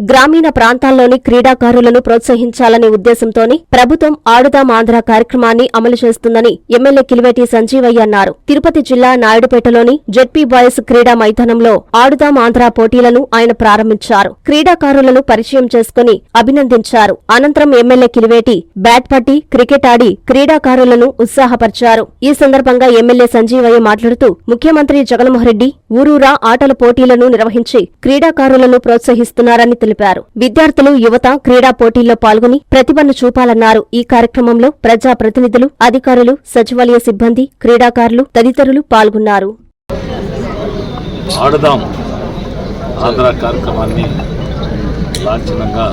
గ్రామీణ ప్రాంతాల్లోని క్రీడాకారులను ప్రోత్సహించాలనే ఉద్దేశంతోనే ప్రభుత్వం ఆడుదాం ఆంధ్ర కార్యక్రమాన్ని అమలు చేస్తుందని ఎమ్మెల్యే కిలివేటి సంజీవయ్య అన్నారు. తిరుపతి జిల్లా నాయుడుపేటలోని జెడ్పీ బాయ్స్ క్రీడా మైదానంలో ఆడుదాం ఆంధ్ర పోటీలను ఆయన ప్రారంభించారు. క్రీడాకారులను పరిచయం చేసుకుని అభినందించారు. అనంతరం ఎమ్మెల్యే కిలివేటి బ్యాట్ పట్టి క్రికెట్ ఆడి క్రీడాకారులను ఉత్సాహపరిచారు. ఈ సందర్భంగా ఎమ్మెల్యే సంజీవయ్య మాట్లాడుతూ ముఖ్యమంత్రి జగన్మోహన్ రెడ్డి ఊరూరా ఆటల పోటీలను నిర్వహించి క్రీడాకారులను ప్రోత్సహిస్తున్నారని తెలిపారు. విద్యార్థులు యువత క్రీడా పోటీల్లో పాల్గొని ప్రతిభను చూపాలన్నారు. ఈ కార్యక్రమంలో ప్రజా ప్రతినిధులు అధికారులు సచివాలయ సిబ్బంది క్రీడాకారులు తదితరులు పాల్గొన్నారు. ఆడదాం ఆంధ్ర కార్యక్రమాన్ని లాంఛనంగా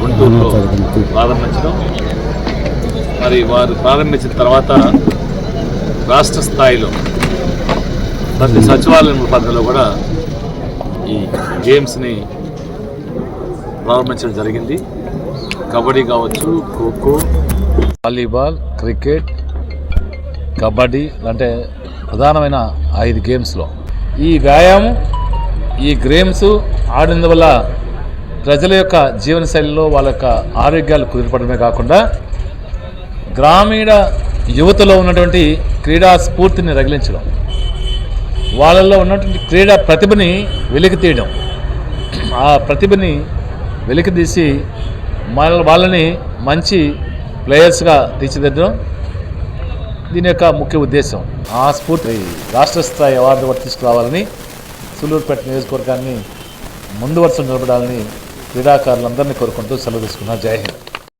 గుంటూరులో ప్రారంభించడం. మరి వారు ప్రారంభించిన తర్వాత రాష్ట్ర స్థాయిలో ప్రతి సచివాలయం పరిధిలో కూడా ఈ గేమ్స్ని ప్రారంభించడం జరిగింది. కబడ్డీ కావచ్చు ఖోఖో వాలీబాల్ క్రికెట్ కబడ్డీ అంటే ప్రధానమైన ఐదు గేమ్స్లో. ఈ వ్యాయామం ఈ గేమ్స్ ఆడినందువల్ల ప్రజల యొక్క జీవనశైలిలో వాళ్ళ యొక్క ఆరోగ్యాలు కుదిరిపడమే కాకుండా గ్రామీణ యువతలో ఉన్నటువంటి క్రీడా స్ఫూర్తిని రగిలించడం. వాళ్ళల్లో ఉన్నటువంటి క్రీడా ప్రతిభని వెలికి తీయడం. ఆ ప్రతిభని వెలికి తీసి మన వాళ్ళని మంచి ప్లేయర్స్గా తీర్చిదిద్దడం దీని యొక్క ముఖ్య ఉద్దేశం. ఆ స్ఫూర్తి రాష్ట్ర స్థాయి అవార్డు కూడా తీసుకురావాలని సులూరుపేట నియోజకవర్గాన్ని ముందు వరుస నిలబడాలని క్రీడాకారులందరినీ కోరుకుంటూ సెలవు తీసుకున్నా. జై హింద్.